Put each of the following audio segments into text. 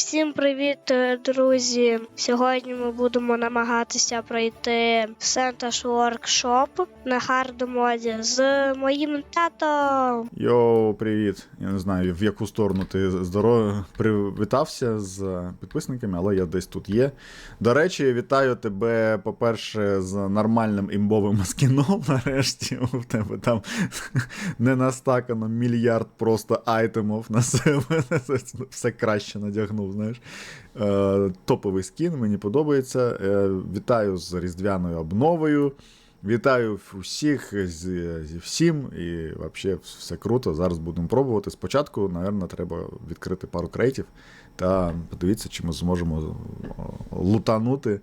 Всім привіт, е, друзі! Сьогодні ми будемо намагатися пройти Сенташ Workshop на хард з моїм татом. Йоу, привіт. Я не знаю, в яку сторону ти здорово привітався з підписниками, але я десь тут є. До речі, вітаю тебе, по-перше, з нормальним імбовим скіном. Нарешті у тебе там не настакано мільярд просто айтемів на себе. Все краще надягнув, знаєш. Е, топовий скін, мені подобається. Е, вітаю з різдвяною обновою. Вітаю усіх зі, всім, і взагалі все круто. Зараз будемо пробувати. Спочатку, напевно, треба відкрити пару крейтів та подивитися, чи ми зможемо лутанути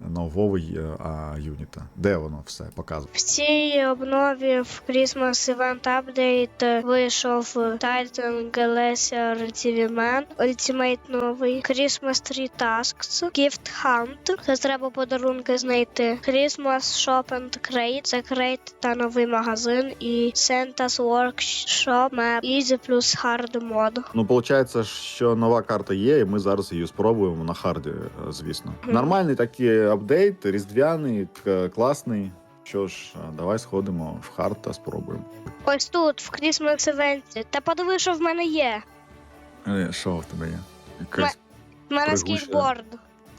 новий е, а, юніта. Де воно все показує? В цій обнові в Christmas Event Update вийшов Titan Glacier TV Man, Ultimate новий, Christmas Tree Tasks, Gift Hunt, це треба подарунки знайти, Christmas Shop and Crate, це крейт та новий магазин, і Santa's Workshop Map Easy плюс Hard мод. Ну, виходить, що нова карта є, і ми зараз її спробуємо на харді, е, звісно. Мгм. Нормальний такий апдейт, різдвяний, класний. Що ж, давай сходимо в хард та спробуємо. Ось тут, в Christmas Event. Та подиви, що в мене є. Е, Що в тебе є? Якась В мене Пригуща. скейтборд.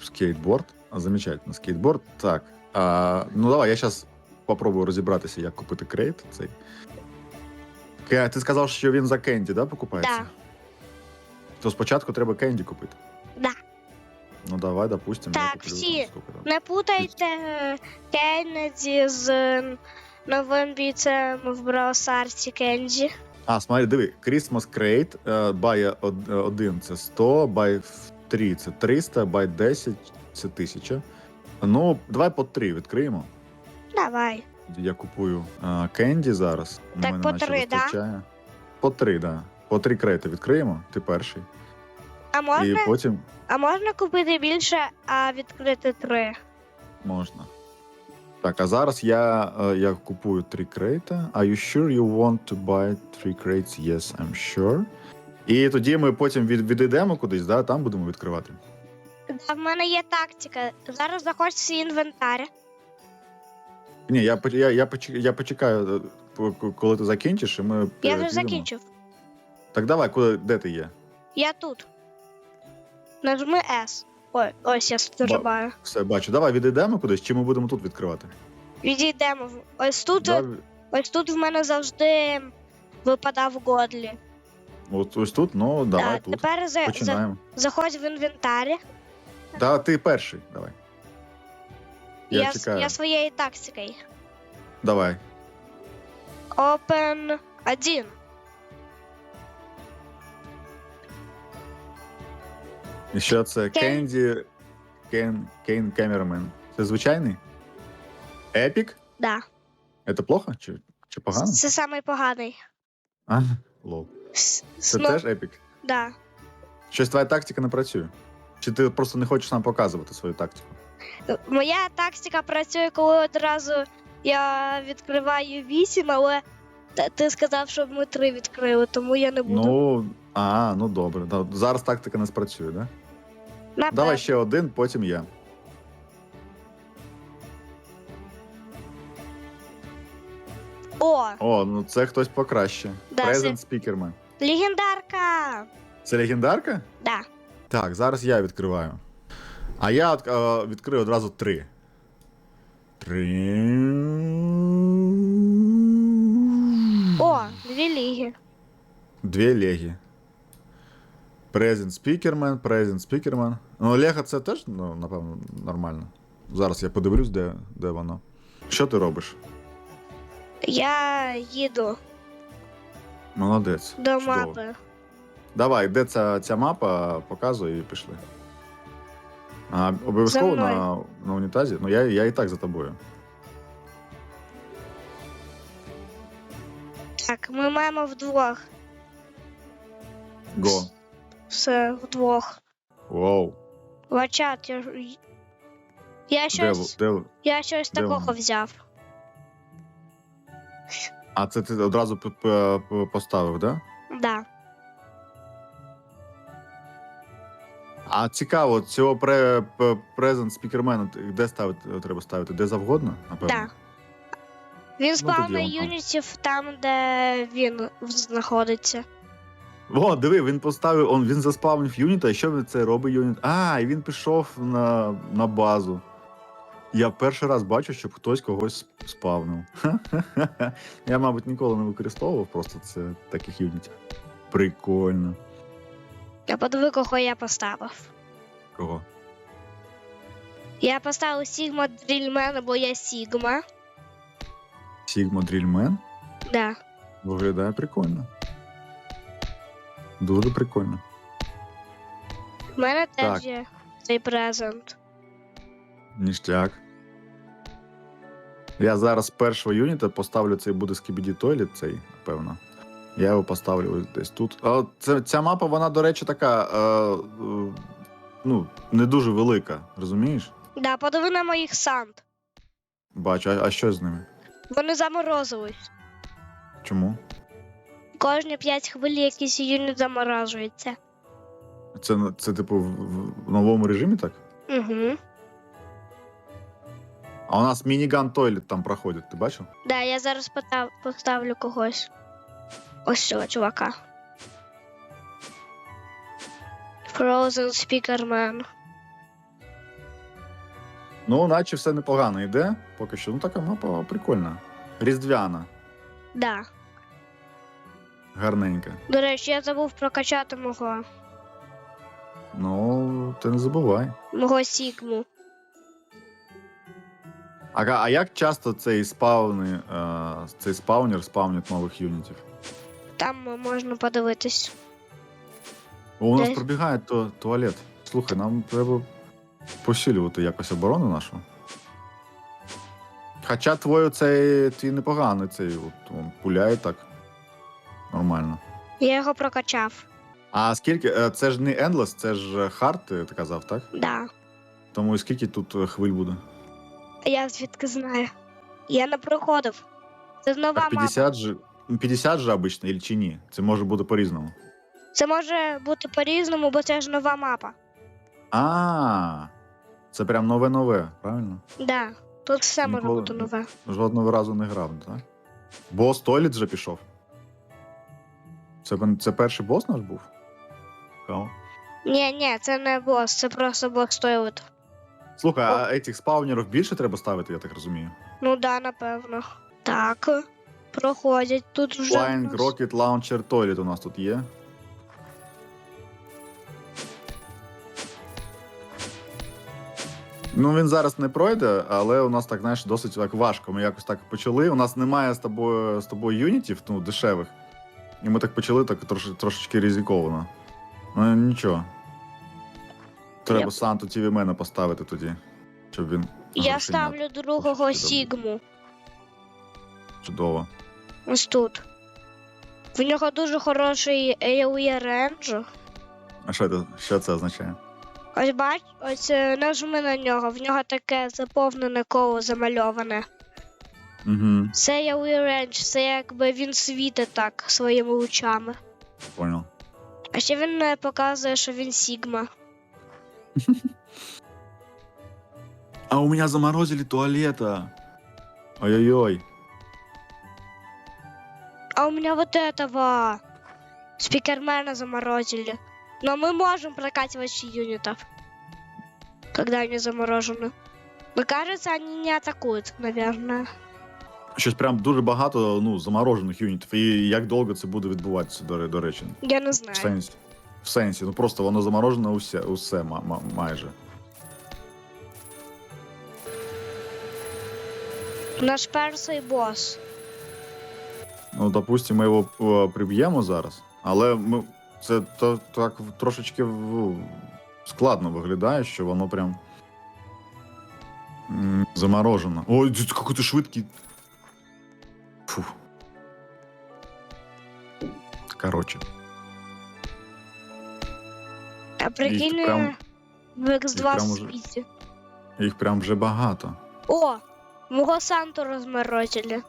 скейтборд. А, замечательно, скейтборд. Так. А, ну давай, я зараз попробую розібратися, як купити крейт цей. Ке- Ти сказав, що він за Кенді, да, покупається? Да. То спочатку треба Кенді купити. Да. Ну давай, допустим, я Так, куплю всі. там, скільки там. Не путайте е, Кеннеді з е, новим бійцем в Браусарці Кенджі. А, смотри, диви, Christmas Crate, е, buy 1 це 100, buy 3 це 300, buy 10 це 1000. Ну, давай по 3 відкриємо. Давай. Я купую а, кенді зараз. Так, по три, да? вистачає. По три, да. По три крейти відкриємо, ти перший. А можна, І потім а можна купити більше, а відкрити три? можна. Так, а зараз я, е, я купую три крейта. Are you sure you want to buy three crates? Yes, I'm sure. І тоді ми потім від, відійдемо кудись, да, там будемо відкривати. Да, в мене є тактика. Зараз заходь в свій інвентар. Ні, я, поч- я, я, поч- я почекаю, е, по- коли ти закінчиш, і ми. Я вже підемо. закінчив. Так давай, куди, де ти є? Я тут. Нажми S. Ой, ось я стрибаю. Все, бачу. Давай відійдемо кудись, чи ми будемо тут відкривати? Відійдемо. Ось тут, Давай, ось тут в мене завжди випадав Годлі. От ось тут, ну давай тут. тепер за, за, Починаємо. заходь в інвентарі. Та ти перший, давай. Я, Я, с- чекаю. я своєю тактикою. Давай. Open 1. І що це? Кен- Кенді. Кен. Кен Кемермен. Це звичайний? Епік? Да. Це плохо? Чи, чи погано? Це самий поганий. А, лол. Це сно- теж епік. Да. Щось твоя тактика не працює. Чи ти просто не хочеш нам показувати свою тактику? Моя тактика працює, коли одразу я відкриваю 8, але ти сказав, щоб ми 3 відкрили, тому я не буду. Ну, а, ну добре. Зараз тактика не спрацює, да? Напевно. Давай ще один, потім я. О, О, ну це хтось покраще. Да, Презент спікермен. легендарка! Це легендарка? Да. Так, зараз я відкриваю. А я от, е, відкрию одразу три. Три. О, дві ліги. Дві легі. Презент спікермен, презент спікермен. Ну, Лего це теж, ну, напевно, нормально. Зараз я подивлюсь, де, де воно. Що ти робиш? Я їду Молодець. до Чудово. мапи. Давай, де ця, ця мапа, показуй і пішли. А, обов'язково на, на унітазі. Ну, я, я і так за тобою. Так, ми маємо вдвох. Го. Все, вдвох. Воу. Вачат, я, я Де, щось, де, я щось де такого воно? взяв. А це ти одразу п- п- п- поставив, да? Да. А цікаво, цього пре, п- презент спікермена де ставити треба ставити? Де завгодно? Напевно. Так. Він спав на он там. юнітів там, де він знаходиться. О, диви, він поставив, он, він заспавнив юніта, і що він це робить юніт? А, і він пішов на, на базу. Я перший раз бачу, щоб хтось когось спавнив. Я, мабуть, ніколи не використовував просто це таких юнітів. Прикольно. Я подиви, кого я поставив. Кого? Я поставив Сігма Дрільмена, бо я Сігма. Sigma Drillman? Да. Виглядає прикольно. Дуже прикольно. У мене Так. теж є цей презент. Ніштяк. Я зараз першого юніта поставлю цей буде Skibidi Toilet, цей, напевно. Я його поставлю ось десь тут. А це, ця мапа, вона, до речі, така. Е, е, ну, не дуже велика, розумієш? Да, подиви на моїх санд. Бачу, а, а що з ними? Вони заморозились. Чому? Кожні 5 хвиль якийсь юніт заморожується. Це, це типу, в, в новому режимі так? Угу. А у нас мініган Тойлет там проходить, ти бачив? Да, я зараз постав, поставлю когось. Ось цього чувака. Frozen Speakerman. Ну, наче все непогано йде. Поки що. Ну, така мапа прикольна. Різдвяна, Да. Гарненька. До речі, я забув прокачати мого, Ну, ти не забувай. мого Сігму. А, а як часто цей спавни, е, цей спаунер спавнить нових юнітів? Там можна подивитись. О, у нас Десь. пробігає то, туалет. Слухай, нам треба посилювати якось оборону нашу. Хоча твою цей твій непоганий цей от, он, пуляє так. Нормально. Я його прокачав. А скільки? е, Це ж не Endless, це ж хард, ти казав, так? Да. Тому і скільки тут е, хвиль буде? Я звідки знаю. Я не проходив. Це нова Так, мапа. 50 же, 50 же обично, или чи ні? Це може бути по-різному. Це може бути по-різному, бо це ж нова мапа. А, це прям нове-нове, правильно? Да. Тут все може Ніколи- бути нове. Жодного разу не грав, так? Бос Толіт вже пішов. Це, це перший бос наш був? Цікаво. Ні, ні, це не бос, це просто бос Тойлет. Слухай, а цих спаунерів більше треба ставити, я так розумію. Ну да, напевно. Так. Проходять тут вже. Flying нас. Rocket Launcher Toilet у нас тут є. Ну, він зараз не пройде, але у нас так, знаєш, досить так важко. Ми якось так почали. У нас немає з тобою з тобою юнітів, ну, дешевих. І ми так почали так трош, трошечки ризиковано. Ну, нічого. Треба Я- Санту Тівімена поставити тоді, щоб він. Я ставлю другого Сігму. Чудово. Ось тут. В нього дуже хороший AOE рейндж. А що це, що це означає? Ось бач, ось е, нажми на нього. В нього таке заповнене коло замальоване. Угу, Це AOE рейндж, це якби він світить так своїми лучами. понял. А ще він е, показує, що він Сігма. А у меня заморозили туалета. Ой-ой-ой. А у меня вот этого спикермена заморозили. Но мы можем прокачивать юнитов, когда они заморожены. Но кажется, они не атакуют, наверное. Щось прям дуже багато ну, заморожених юнітів. І як довго це буде відбуватися, до, до речі. Я не В знаю. сенсі. В сенсі. Ну просто воно заморожене усе, усе ма- ма- майже. Наш перший босс. Ну, допустимо, ми його приб'ємо зараз, але ми, це то, так трошечки в- складно виглядає, що воно прям заморожено. Ой, ти швидкий. Коротше. А прикинь, прям- в X2 прям уже- світі. Їх прям вже багато. О, мого Санту розморозили.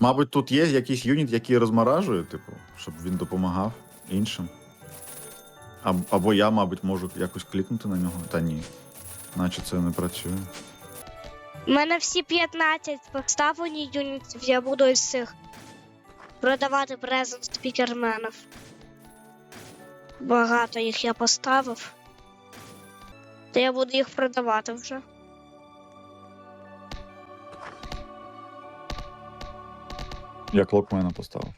Мабуть, тут є якийсь юніт, який розморажує, типу, щоб він допомагав іншим. А, або я, мабуть, можу якось клікнути на нього. Та ні. Наче це не працює. У мене всі 15 поставлені юнітів, я буду із цих продавати презент спікерменів. Багато їх я поставив. Та я буду їх продавати вже. Я клокмена поставив.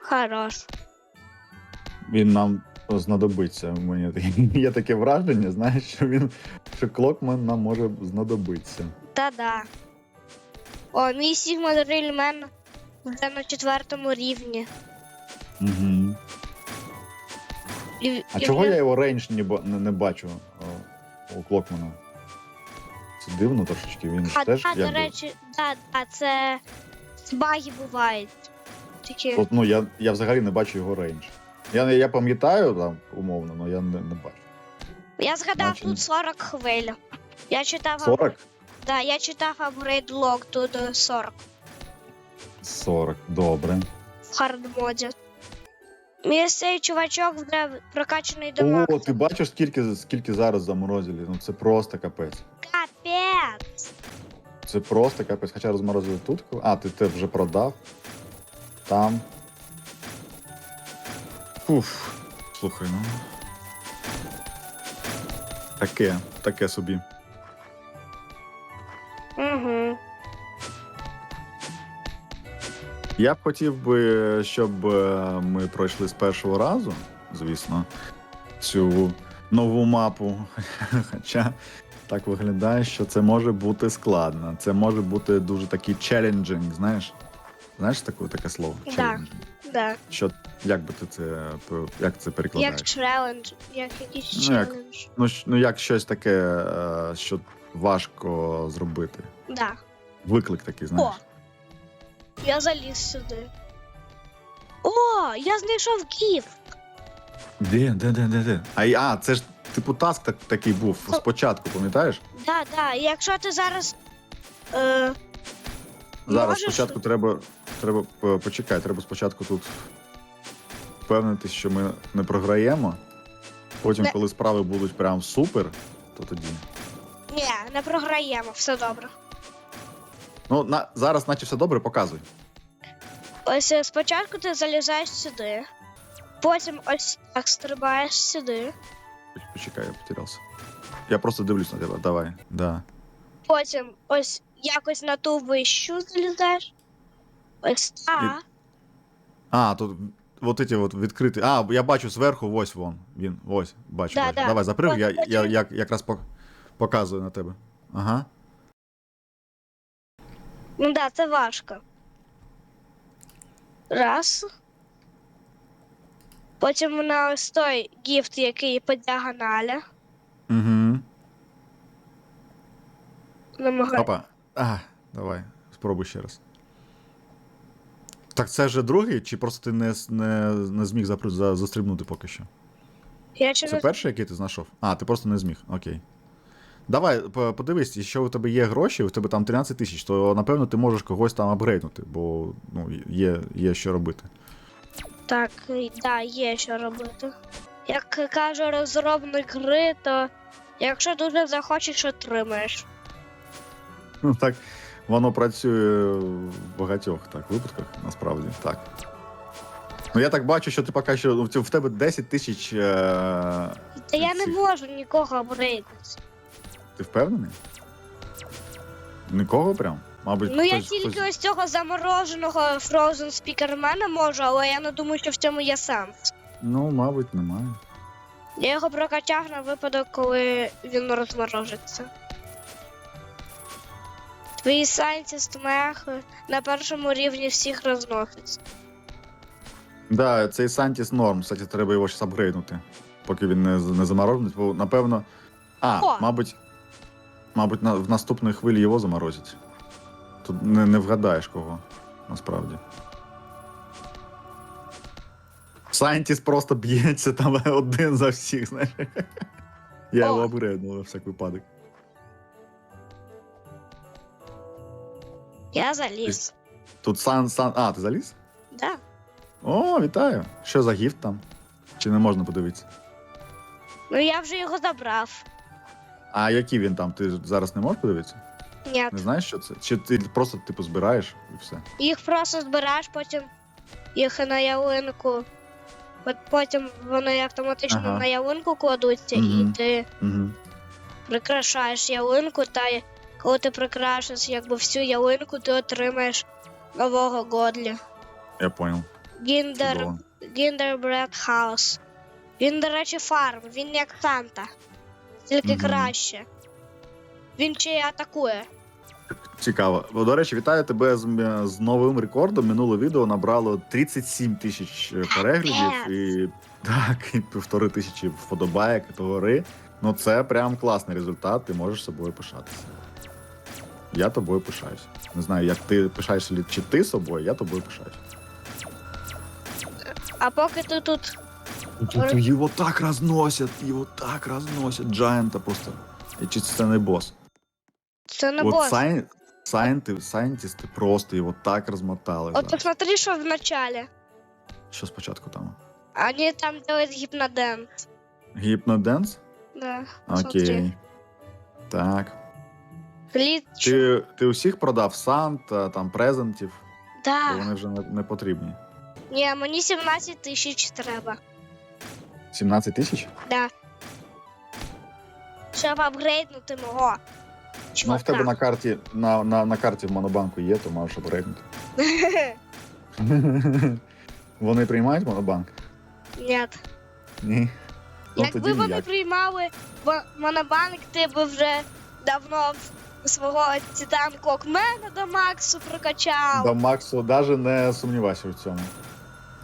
Хорош. Він нам знадобиться. Мені є таке враження, знаєш, що він що клокмен нам може знадобитися. Та-да. О, мій Сігма Дрильмен вже на четвертому рівні. Угу. І, А і чого він- я його рейндж не, ба- не, не бачу о, у клокмена? Це дивно трошечки. Він ж А, теж та, до якби... речі, да, да, це баги бувають. Такі. От, ну, я, я взагалі не бачу його рейндж. Я, я пам'ятаю там умовно, але я не, не бачу. Я згадав Значить- тут 40 хвиль. Я читав 40? апгрейд- Да, я читав апгрейд лог тут е, 40 40, добре. в хардмоді. Мій цей чувачок вже прокачаний до О, максимуму. ти бачиш, скільки, скільки зараз заморозили? Ну це просто капець. Капець! Це просто капець. Хоча розморозили тут. А, ти те вже продав. Там. Фуф. Слухай, ну. Таке, таке собі. Я б хотів би, щоб е, ми пройшли з першого разу, звісно, цю нову мапу. Хоча так виглядає, що це може бути складно. Це може бути дуже такий challenging, знаєш? Знаєш таке, таке слово? Да. Challenging. Да. Що, як би ти це, як це Як челендж, як якийсь Ну, як? челендж. Ну, ну, як щось таке, е, що важко зробити. Да. Виклик такий, знаєш. О! Я заліз сюди. О, я знайшов гіф. Де, де, де, де, де? А, а, це ж типу таск так, такий був спочатку, пам'ятаєш? Да, да. і Якщо ти зараз. Е, Зараз Можеш? спочатку треба. Треба е, почекай, треба спочатку тут впевнитись, що ми не програємо. Потім, Не. коли справи будуть прям супер, то тоді. ні, не програємо, все добре. Ну, на, зараз, наче все добре, показуй. Ось е, спочатку ти залізаєш сюди, потім ось так стрибаєш сюди, Почекай, я потерявся. Я просто дивлюсь на тебе, давай. Да. потім ось якось на ту вищу залізаєш. Ось так. А, тут от эти от відкриті. А, я бачу зверху, ось вон. Він, ось, бачу. Да, бачу. да. Давай заприг, я, я, я, якраз по- показую на тебе. Ага. Ну да, це важко. Раз. Потім на ось той гіфт, який по діагоналі. Угу. Намагаю. Опа. А, давай, спробуй ще раз. Так це вже другий, чи просто ти не, не, не зміг за, застрибнути поки що? Я чи Це перший, який ти знайшов? А, ти просто не зміг. Окей. Давай, подивись, якщо у тебе є гроші, у тебе там 13 тисяч, то напевно ти можеш когось там апгрейднути, бо ну, є, є що робити. Так, да, є що робити. Як каже розробник гри, то якщо дуже захочеш, отримаєш. Ну так, воно працює в багатьох так, випадках, насправді, так. Ну я так бачу, що ти поки що в тебе 10 тисяч. Е... Та я не можу нікого апгрейдити. Ти впевнений? Нікого прям? Мабуть, Ну я хтось, тільки хтось... ось цього замороженого Frozen Speakerman можу, але я не думаю, що в цьому є сенс. Ну, мабуть, немає. Я його прокачав на випадок, коли він розморожиться. Твої сайнтіст мех на першому рівні всіх розносить. Да, цей Сантіс норм, кстати, треба його щас апгрейднути, поки він не, з- не заморожений, бо напевно. А, О! мабуть. Мабуть, на, в наступній хвилі його заморозять. Тут не, не вгадаєш кого, насправді. Сантіс просто б'ється там один за всіх, знаєш. Я його апгрейднув на всяк випадок. Я заліз. Тут сан сан. А, ти заліз? Да. О, вітаю! Що за гіфт там? Чи не можна подивитися? Ну я вже його забрав. А який він там? Ти зараз не можеш подивитися? Ні. Не знаєш, що це? Чи ти просто типу збираєш і все? Їх просто збираєш, потім їх на ялинку. От потім вони автоматично Ага. на ялинку кладуться, Мгм. і ти Угу. прикрашаєш ялинку, та коли ти прикрашиш якби всю ялинку, ти отримаєш нового Годлі. Я понял. Гіндер, Чудово. Гіндербред Хаус. Він, до речі, фарм, він як Санта. Тільки Мгм. краще. Він ще й атакує. Цікаво. О, До речі, вітаю тебе з, м- з новим рекордом. Минуле відео набрало 37 тисяч е, переглядів і так, і півтори тисячі вподобаєк до гори. Ну це прям класний результат, ти можеш собою пишатися. Я тобою пишаюсь. Не знаю, як ти пишаєшся чи ти собою, я тобою пишаюсь. А поки ти тут Тут його так розносять, його так розносять. Джайанта просто. І чи це не бос? це не От бос. сайн... сайнтісти просто його так розмотали. От зараз. посмотри, що в начале. Що спочатку там? Они там делают гипноденс. Гіпноденс? Да, Окей. смотри. Так. Гліч. Ти, ти усіх продав Санта, там презентів, бо Да. вони вже не, не потрібні. Ні, мені 17 тисяч треба. 17 тисяч? Да. Щоб апгрейднути мого. Ну, в тебе на карті, на, на, на карті в Монобанку є, то можеш обрегнути. Вони приймають Монобанк? Ні. Ні. Ну, Якби тоді вони ніяк. приймали в Монобанк, ти би вже давно в- свого Титан Клокмена до Максу прокачав. До Максу навіть не сумнівайся в цьому.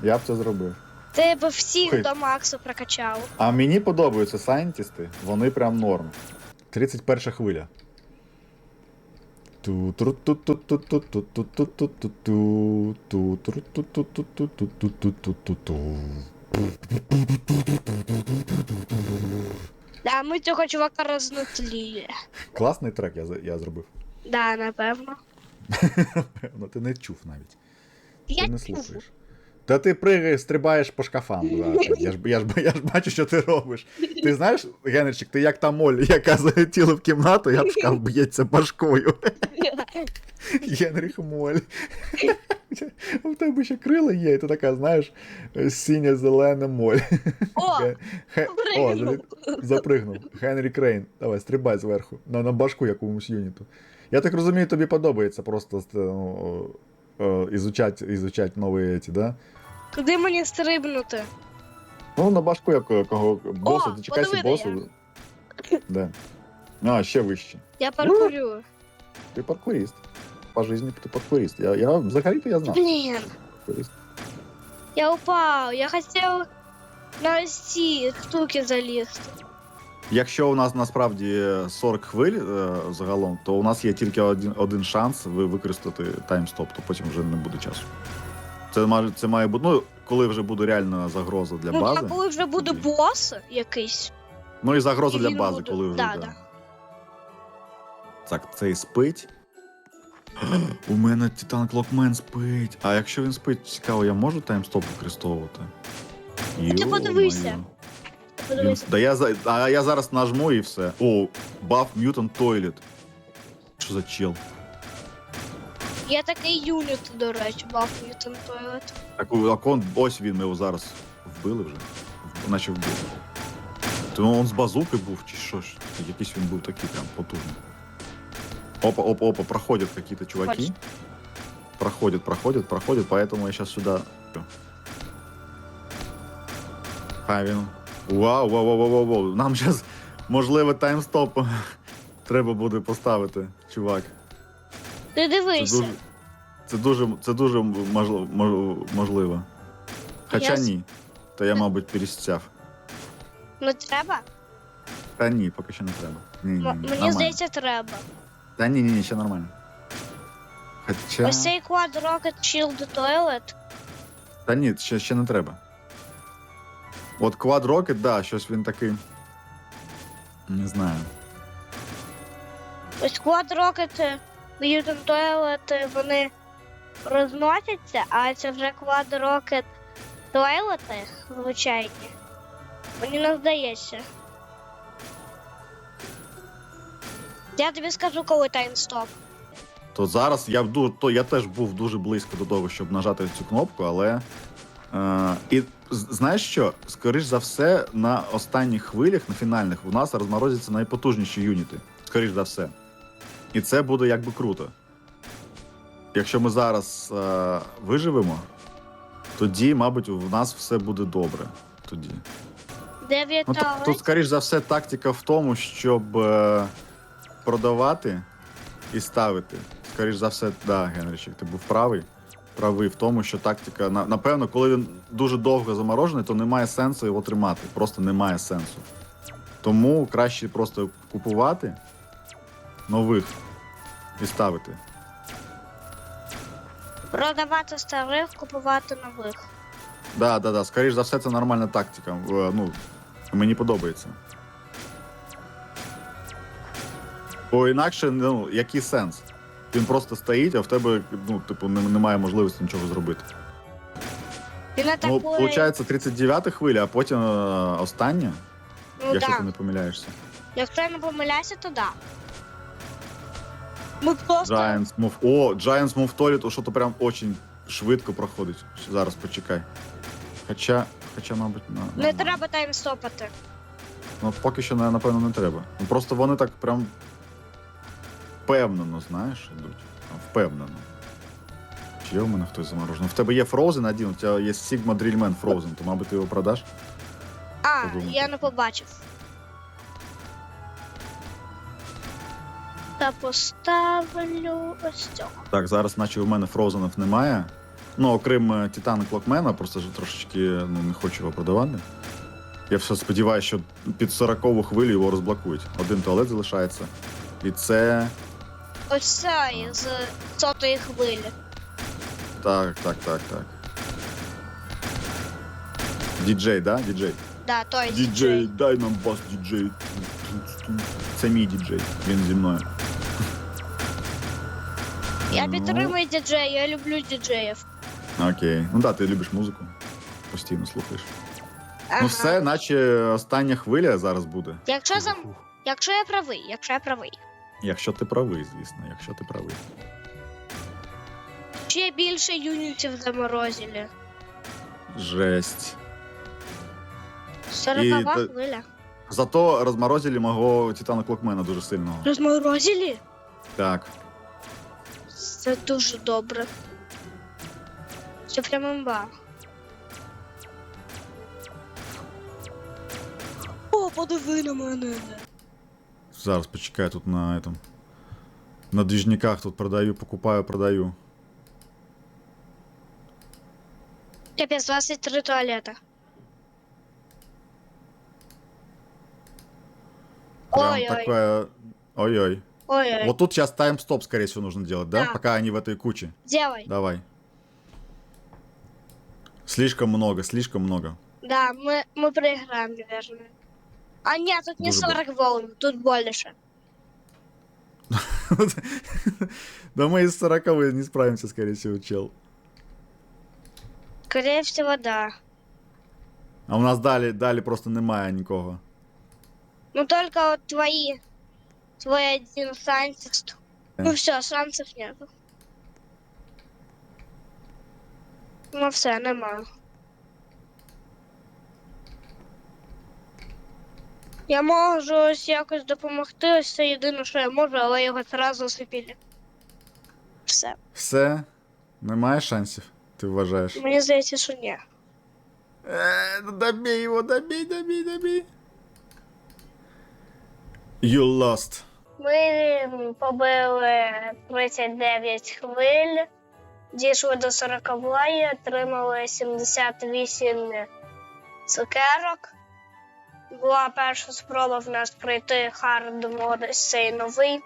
Я б це зробив. Ти би всіх Ой. до Максу прокачав. А мені подобаються сайнтісти, вони прям норм. 31 хвиля. Да, ми цього чувака рознесли. Класний трек я, я зробив. Да, напевно. Ну, ти не чув навіть. Я ти не чув. слухаєш. Та ти пригаєш, стрибаєш по шкафам. Я, ж, я, ж, я ж бачу, що ти робиш. Ти знаєш, Генричик, ти як та моль, яка залетіла в кімнату, як в шкаф б'ється башкою. Генріх Моль. У тебе ще крила є, і ти така, знаєш, синя зелена моль. О, Хе- О, Запригнув. Генрі Крейн. Давай, стрибай зверху. На, на башку якомусь юніту. Я так розумію, тобі подобається просто ну, о, ізучать, ізучать нові ці, да? Куди мені стрибнути? Ну, на башку якого кого боса, О, дочекайся подиви, де босу. Де? А, ще вище. Я паркурю. Ти паркуріст. По житті ти паркуріст. Я, я взагалі-то я знав. Блін, Паркуріст. я упав. Я хотів на ці штуки залізти. Якщо у нас насправді 40 хвиль е, загалом, то у нас є тільки один, один шанс ви- використати таймстоп, то потім вже не буде часу. Це має, це має бути, ну, коли вже буде реальна загроза для Ну, бази. а коли вже буде тоді. бос якийсь. Ну і загроза і для він бази, буде- коли вже. да, Да. Так, цей спить. У мене Титан Клокмен спить. А якщо він спить, цікаво, я можу таймстоп використовувати? ти подивися. Він... Подивися. Да я, за- а я зараз нажму і все. О, баф Mutant Toilet. Що за чел? Є такий юніт, до речі, баф Ньютон Тойлет. Так, у- он, ось він, ми його зараз вбили вже. Наче вбили. То він з базуки був, чи що ж? Якийсь він був такий прям потужний. Опа, опа, опа, проходят какие-то чуваки. Хочешь? Проходят, проходят, проходят, поэтому я сейчас сюда. Хай він. Вау, вау, вау, вау, вау, вау. Нам зараз, можливо, таймстоп треба буде поставити, чувак. Ти Це дуже, це дуже, це дуже можливо, можливо. Хоча Я с- ні. То я, мабуть, перестяв. Ну треба? Та ні, поки що не треба. Ні, ні, ні, М- Мені нормально. здається, треба. Та ні, ні, ні, ще нормально. Хоча. Ось цей Quad Rocket Shield Toilet. Та ні, ще, ще не треба. От Quad Rocket, да, щось він такий. Не знаю. Ось Quad Rocket Newton Toilet, е, вони розносяться, а це вже Quad Rocket Toilet, звичайні. Мені не здається. Я тобі скажу, коли таймстоп. То зараз я то я теж був дуже близько до того, щоб нажати цю кнопку, але. Е, і знаєш що? Скоріш за все, на останніх хвилях, на фінальних, у нас розморозяться найпотужніші юніти. Скоріш за все. І це буде якби круто. Якщо ми зараз е, виживемо, тоді, мабуть, у нас все буде добре. Тоді. Ну, тут, талантів. тут, скоріш за все, тактика в тому, щоб е, продавати і ставити. Скоріш за все, да, Генрічик, ти був правий. Правий в тому, що тактика, на- напевно, коли він дуже довго заморожений, то немає сенсу його тримати. Просто немає сенсу. Тому краще просто купувати нових і ставити. Продавати старих, купувати нових. Да, да, да. Скоріш за все, це нормальна тактика. Е, Ну, мені подобається. Бо інакше, ну, який сенс? Він просто стоїть, а в тебе, ну, типу, немає можливості нічого зробити. Він Ну, атакує. виходить, 39 хвиля, а потім е, остання, ну, якщо да. ти не помиляєшся. Якщо я не помиляюся, то да. Ми просто. Giants Move. О, Giants Move Toilet, що то прям очень швидко проходить. Зараз почекай. Хоча, хоча, мабуть, на, Не нормально. треба таймстопати. Ну, поки що, на- напевно, не треба. Ну, просто вони так прям впевнено, знаєш, ідуть. Там Впевнено. Чи є у мене хтось заморожений? В тебе є Frozen один, у тебе є Sigma Drillman Frozen, то, мабуть, ти його продаш? А, Подумати. я не побачив. Та поставлю ось цього. Так, зараз, наче у мене Фрозенів немає. Ну, окрім е, Титана Клокмена, просто ж трошечки ну, не хочу його продавати. Я все сподіваюся, що під 40-ву хвилю його розблокують. Один туалет залишається. І це. Ось цей з сотої хвилі. Так, так, так, так. Діджей, да? Діджей. Да, той Діджей, дай нам бас, діджей. Це мій діджей. Він зі мною. Я Ну. підтримую діджея, я люблю діджеїв. Окей. Ну так, да, ти любиш музику. Постійно слухаєш. Ага. Ну все, наче остання хвиля зараз буде. Якщо зам... якщо я правий, якщо я правий. Якщо ти правий, звісно, якщо ти правий. Ще більше юнітів заморозили. Жесть. Сорокова та- хвиля. Зато розморозили мого Титана Клокмена дуже сильного. Розморозили? Так. Це дуже добре. Це прям імба. О, подиви на мене. Зараз почекай тут на этом. На двіжниках тут продаю, покупаю, продаю. Капець, 23 туалета. Прям Ой-ой. такое. Ой-ой. Ой-ой. Вот тут сейчас тайм-стоп, скорее всего, нужно делать, да? Да. Пока они в этой куче. Делай. Давай. Слишком много, слишком много. Да, мы, мы проиграем, наверное. А нет, тут не Дуже 40 волн, тут больше. Да мы из 40 не справимся, скорее всего, чел. Скорее всего, да. А у нас далі, далі просто немає нікого. Ну только вот твои. Твой один шансик. Ну все, шансов нет. Ну все, нема. Я можу ось якось допомогти, ось це єдине, що я можу, але його одразу осипіли. Все. Все? Немає шансів, ти вважаєш? Мені здається, що ні. Е, ну добій його, добій, добій, добій. You lost. Ми побили 39 хвиль, дійшли до 40 отримали 78 цукерок. Була перша спроба в нас пройти хард мод цей новий.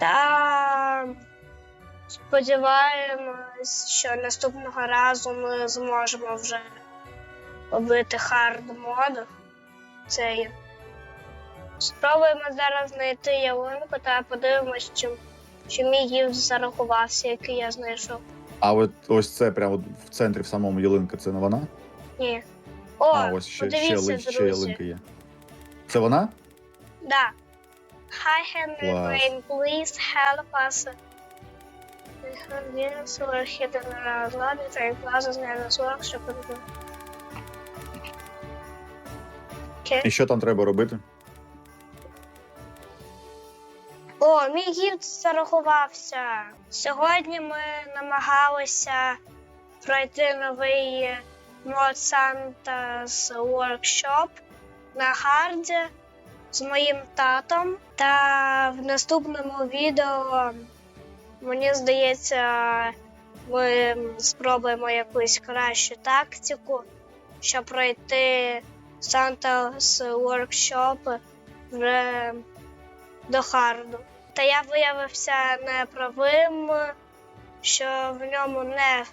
Та сподіваємось, що наступного разу ми зможемо вже побити хард мод. Цей. Спробуємо зараз знайти ялинку та подивимось, чи, чи мій гіфт зарахувався, який я знайшов. А от ось це прямо в центрі в самому ялинка, це не вона? Ні. О, а, ось ще, ще, подивіться, ще друзі. линка є. Це вона? Да. Hi, Henry Клас. Wayne, please help us. Convenience were hidden around lobby, very plazas near this workshop. Окей. І що там треба робити? О, мій гіфт зарахувався. Сьогодні ми намагалися пройти новий мод Santa's Workshop на харді з моїм татом. Та в наступному відео, мені здається, ми спробуємо якусь кращу тактику, щоб пройти Santa's Workshop вже до харду. Та я виявився неправим, що в ньому не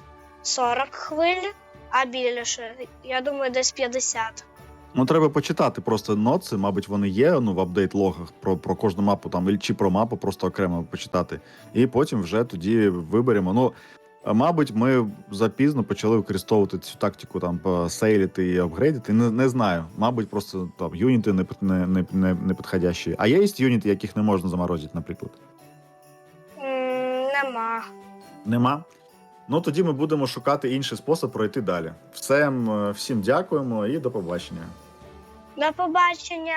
40 хвиль, а більше. Я думаю, десь 50. Ну, треба почитати просто ноци, мабуть, вони є ну, в апдейт-логах про, про кожну мапу там, чи про мапу просто окремо почитати. І потім вже тоді виберемо. Ну, мабуть, ми запізно почали використовувати цю тактику там сейлити і апгрейдити. Не, не знаю. Мабуть, просто там юніти не, не, не, не, не підходящі. А є юніти, яких не можна заморозити, наприклад. Нема. Нема. Ну тоді ми будемо шукати інший спосіб пройти далі. Всем, е, всім дякуємо і до побачення. До побачення!